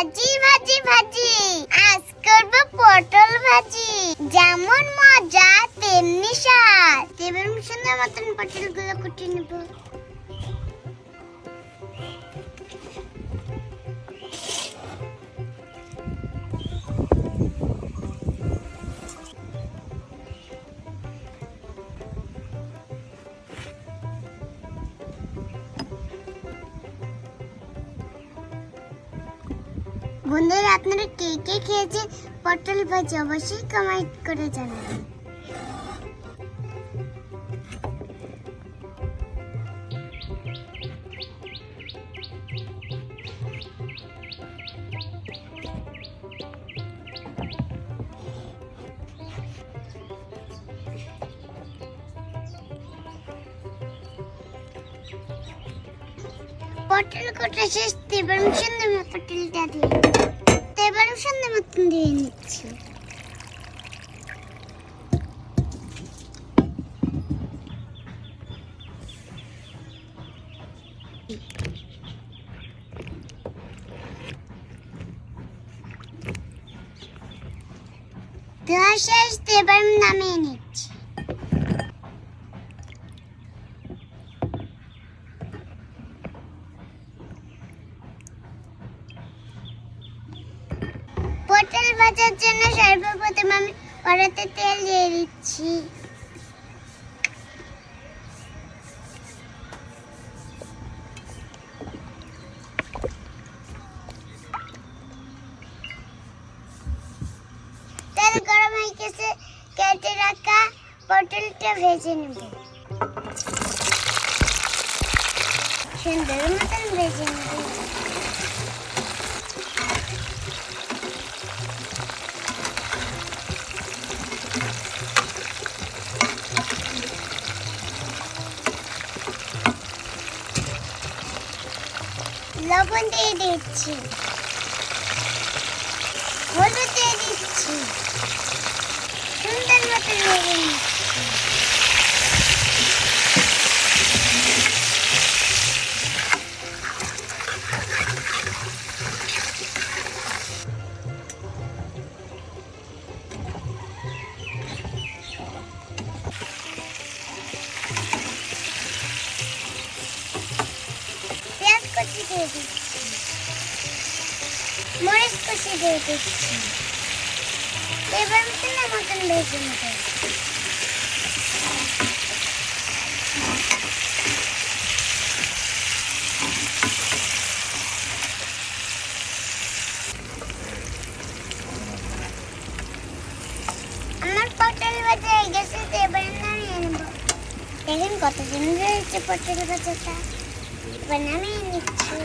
ভাজি ভাজি ভাজি। আজ করব পটল ভাজি। যেমন মজা, তেমনি স্বাদ। আমি সুন্দর মতন পটলগুলো কুটে নেব। বন্ধুরা আপনারা কে কে খেয়েছেন? পটল ভাজি অবশ্যই কমেন্ট করে জানাবেন। পটল কোটা শেষ এবার আমি সুন্দর মতো পটলটা দিয়ে তো এবার আমি সুন্দর মতন দিয়ে নিচ্ছি দেওয়া শেষ তো এবার আমি নামিয়ে নিচ্ছি পটল ভাজার জন্য সর্বপ্রথম আমি কড়াতে তেল দিয়ে দিচ্ছি। তেল গরম হয়ে গেছে, কেটে রাখা পটলটা ভেজে নেব। সুন্দর মতন ভেজে নেব। লবণ দিয়ে দিচ্ছি। হলুদ দিয়ে দিচ্ছি। সুন্দর মতো লবণ নিচ্ছি। পেঁয়াজ দিয়ে দিচ্ছি মরিচ কুচি দিয়ে দিচ্ছি এবার মতন মতন ভেজে নেব আমার পটল ভাজা গেছে এবার নামিয়ে নেব দেখেন কত সুন্দর হয়েছে পটল ভাজাটা। এবার নামিয়ে নিচ্ছি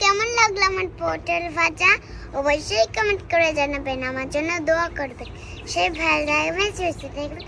কেমন লাগল আমার পটল ভাজা? অবশ্যই কমেন্ট করে জানাবেন। আমার জন্য দোয়া করবেন। সেই ভালো লাগবে সুস্থ থাকবেন